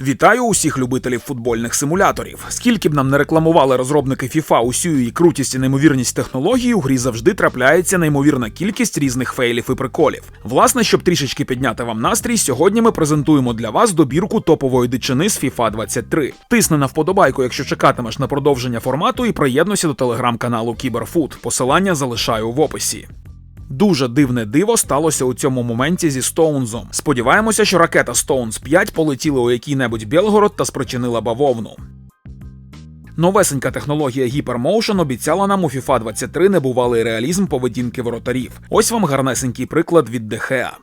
Вітаю усіх любителів футбольних симуляторів. Скільки б нам не рекламували розробники FIFA усю її крутість і неймовірність технології, у грі завжди трапляється неймовірна кількість різних фейлів і приколів. Власне, щоб трішечки підняти вам настрій, сьогодні ми презентуємо для вас добірку топової дичини з FIFA 23. Тисни на вподобайку, якщо чекатимеш на продовження формату, і приєднуйся до телеграм-каналу Кіберфуд. Посилання залишаю в описі. Дуже дивне диво сталося у цьому моменті зі Стоунзом. Сподіваємося, що ракета Стоунз 5 полетіла у який-небудь Білгород та спричинила бавовну. Новесенька технологія Hypermotion обіцяла нам у FIFA 23 небувалий реалізм поведінки воротарів. Ось вам гарнесенький приклад від ДХА.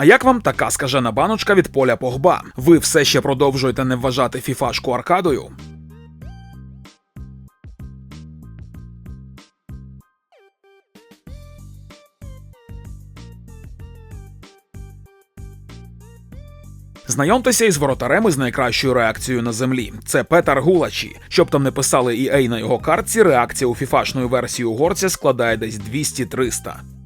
А як вам така скажена баночка від поля Погба? Ви все ще продовжуєте не вважати фіфашку аркадою? Знайомтеся із воротарем із найкращою реакцією на землі. Це Петар Гулачі. Щоб там не писали EA на його картці, реакція у фіфашної версії угорця складає десь 200-300.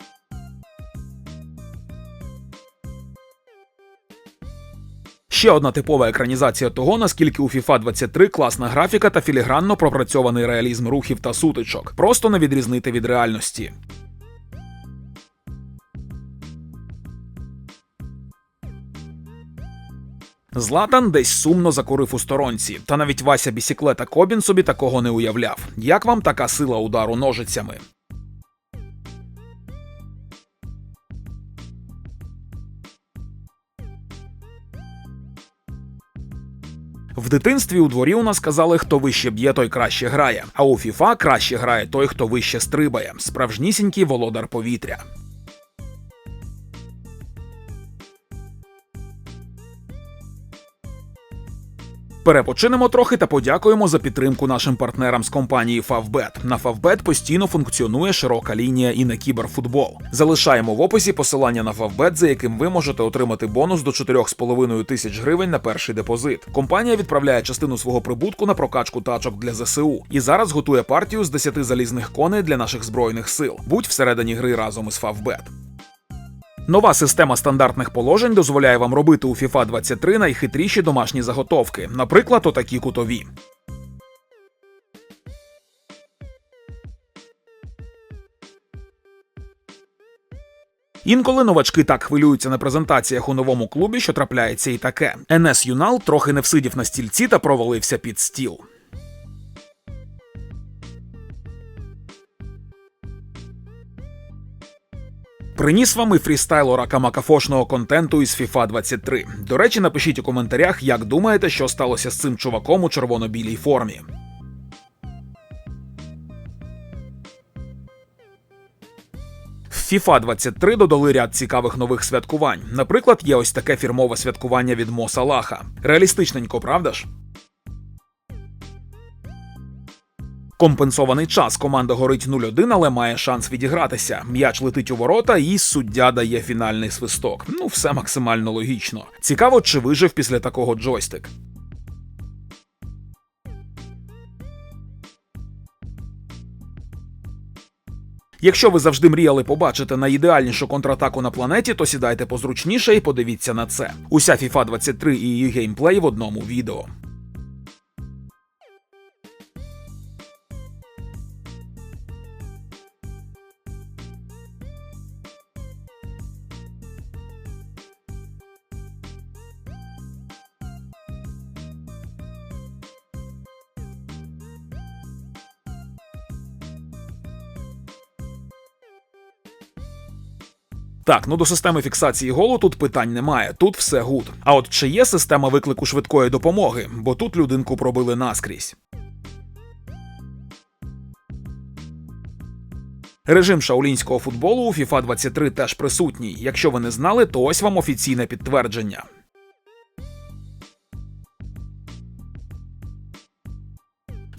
Ще одна типова екранізація того, наскільки у FIFA 23 класна графіка та філігранно пропрацьований реалізм рухів та сутичок. Просто не відрізнити від реальності. Златан десь сумно закурив у сторонці, та навіть Вася Бісіклета Кобін собі такого не уявляв. Як вам така сила удару ножицями? В дитинстві у дворі у нас казали, хто вище б'є, той краще грає. А у FIFA краще грає той, хто вище стрибає. Справжнісінький володар повітря. Перепочинемо трохи та подякуємо за підтримку нашим партнерам з компанії Favbet. На Favbet постійно функціонує широка лінія і на кіберфутбол. Залишаємо в описі посилання на Favbet, за яким ви можете отримати бонус до 4,5 тисяч гривень на перший депозит. Компанія відправляє частину свого прибутку на прокачку тачок для ЗСУ і зараз готує партію з 10 залізних коней для наших збройних сил. Будь всередині гри разом із Favbet. Нова система стандартних положень дозволяє вам робити у FIFA 23 найхитріші домашні заготовки, наприклад, отакі кутові. Інколи новачки так хвилюються на презентаціях у новому клубі, що трапляється і таке. НС Юнал трохи не всидів на стільці та провалився під стіл. Приніс вам і фрістайл рака макафошного контенту із FIFA 23. До речі, напишіть у коментарях, як думаєте, що сталося з цим чуваком у червоно-білій формі. FIFA 23 додали ряд цікавих нових святкувань. Наприклад, є ось таке фірмове святкування від Мо Салаха. Реалістичненько, правда ж? Компенсований час команда горить 0-1, але має шанс відігратися. М'яч летить у ворота, і суддя дає фінальний свисток. Ну, все максимально логічно. Цікаво, чи вижив після такого джойстик. Якщо ви завжди мріяли побачити найідеальнішу контратаку на планеті, то сідайте позручніше і подивіться на це. Уся FIFA 23 і її геймплей в одному відео. Так, ну до системи фіксації голу тут питань немає, тут все гуд. А от чи є система виклику швидкої допомоги, бо тут людинку пробили наскрізь. Режим шаулінського футболу у FIFA 23 теж присутній. Якщо ви не знали, то ось вам офіційне підтвердження.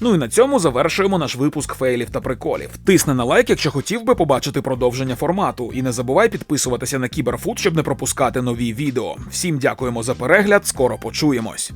Ну і на цьому завершуємо наш випуск фейлів та приколів. Тисни на лайк, якщо хотів би побачити продовження формату. І не забувай підписуватися на Кіберфуд, щоб не пропускати нові відео. Всім дякуємо за перегляд, скоро почуємось.